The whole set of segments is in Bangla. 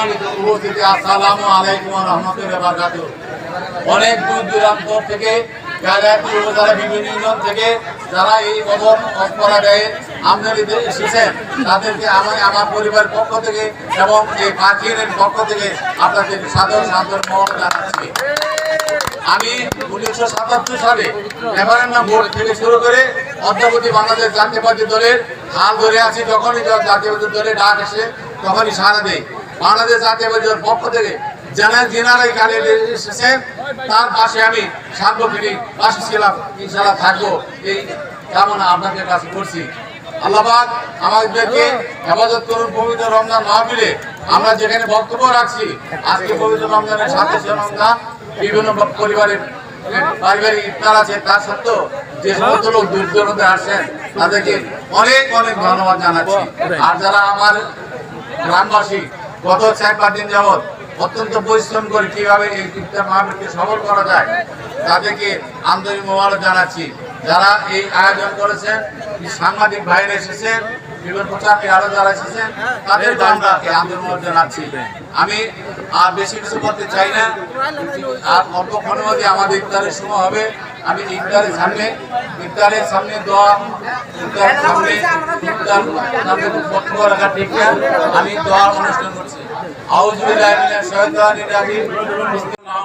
সম্মানিত উপস্থিতি, আসসালামু আলাইকুম রহমতুল্লাহ বারকাতুহ। অনেক দূর দূরান্ত থেকে গায়াতি উপজেলা বিভিন্ন ইউনিয়ন থেকে, যারা এই কবর করা দেয় আমদানিতে এসেছেন, তাদেরকে আমি, আমার পরিবার পক্ষ থেকে এবং এই পাখির পক্ষ থেকে আপনাদের সাদর সাদর মহল জানাচ্ছি। আমি উনিশশো সাতাত্তর সালে রেফারেন্ডাম ভোট থেকে শুরু করে অদ্যাবধি বাংলাদেশ জাতীয়বাদী দলের হাল ধরে আছি, যখনই জাতীয় দলে ডাক আসে, তখনই সারা দেয় বাংলাদেশ জাতীয়বাদী দলের পক্ষ থেকে জেনারেল জেনারেল গাড়ি এসেছেন তার পাশে আমি সার্বক্ষণিক পাশে ছিলাম। ইনশাল্লাহ থাকব। এই কামনা আপনাদের কাছে করছি। আল্লাহবাদ আমাদেরকে হেফাজত করুন পবিত্র রমজান মাহফিলে। আমরা যেখানে বক্তব্য রাখছি, আজকে পবিত্র রমজানের সাথে রমজান, বিভিন্ন পরিবারের পারিবারিক ইফতার আছে। তার সত্ত্বেও যে সমস্ত লোক দূর দূরান্তে আসেন তাদেরকে অনেক অনেক ধন্যবাদ জানাচ্ছি। আর যারা আমার গ্রামবাসী গত চার পাঁচ দিন যাবৎ অত্যন্ত পরিশ্রম করে কীভাবে এই ইফতার মাহফিলকে সফল করা যায়, তাদেরকে আন্তরিক মোবারক জানাচ্ছি। যারা এই আয়োজন করেছেন সাংবাদিক ভাইরা এসেছেন বিভিন্ন যারা এসেছেন আমরা এই আন্তরিক জানাচ্ছি। আমি আর বেশি কিছু করতে চাই না। আর অল্পক্ষণের মধ্যে আমাদের ইফতারের সময় হবে। আমি ইফতারের সামনে ইফতারের সামনে দোয়া, ইফতারের সামনে আমি দোয়া অনুষ্ঠান করছি।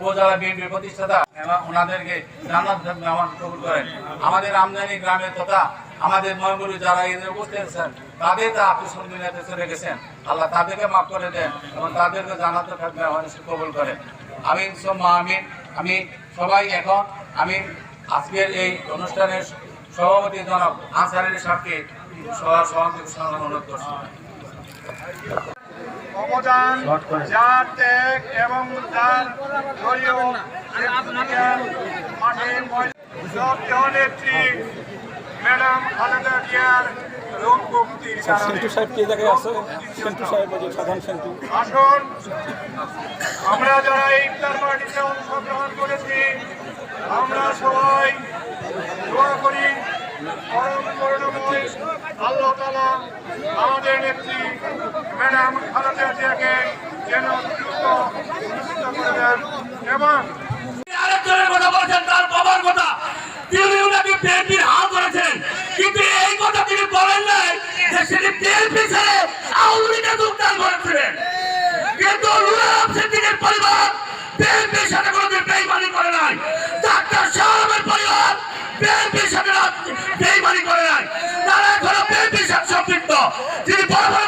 উপজেলা বিএনপির প্রতিষ্ঠাতা এবং ওনাদেরকে আমার কবুল করেন। আমাদের আমদানি গ্রামের তথা আমাদের ময়মুরি যারা এদের উপস্থিত তাদের যা আত্মসম্মিলিত রেখেছেন আল্লাহ তাদেরকে মাফ করে দেন এবং তাদেরকে জানাতে থাকবে কবুল করেন। আমি সোম্মা আমিন। আমি সবাই এখন, আমি আজকের এই অনুষ্ঠানের সভাপতি জনক আনসারের সাথে সভা সভাপতি অনুরোধ করছি। অবদান যার ত্যাগ এবং যার দলীয় নেত্রী ম্যাডাম খালেদা জিয়ার রোগ মুক্তির সেন্টু সাহেব কে জায়গায় আছে? সেন্টু সাহেব সাধারণ সেন্টু। আসুন আমরা যারা ইফতার পার্টিতে অংশগ্রহণ করেছি আমরা সবাই দোয়া করি পরম করুণাময় আল্লাহ আমাদের নেত্রী ম্যাডাম খালেদা জিয়াকে যেন তার বাবার কথা। তিনি ওনাকে বিএনপির হাত ধরেছেন। কিন্তু এই কথা তিনি বলেন নাই যে সেটি বিএনপি ছেড়ে আওয়ামী লীগে যোগদান কিন্তু পরিবার সাথে তিনি বড়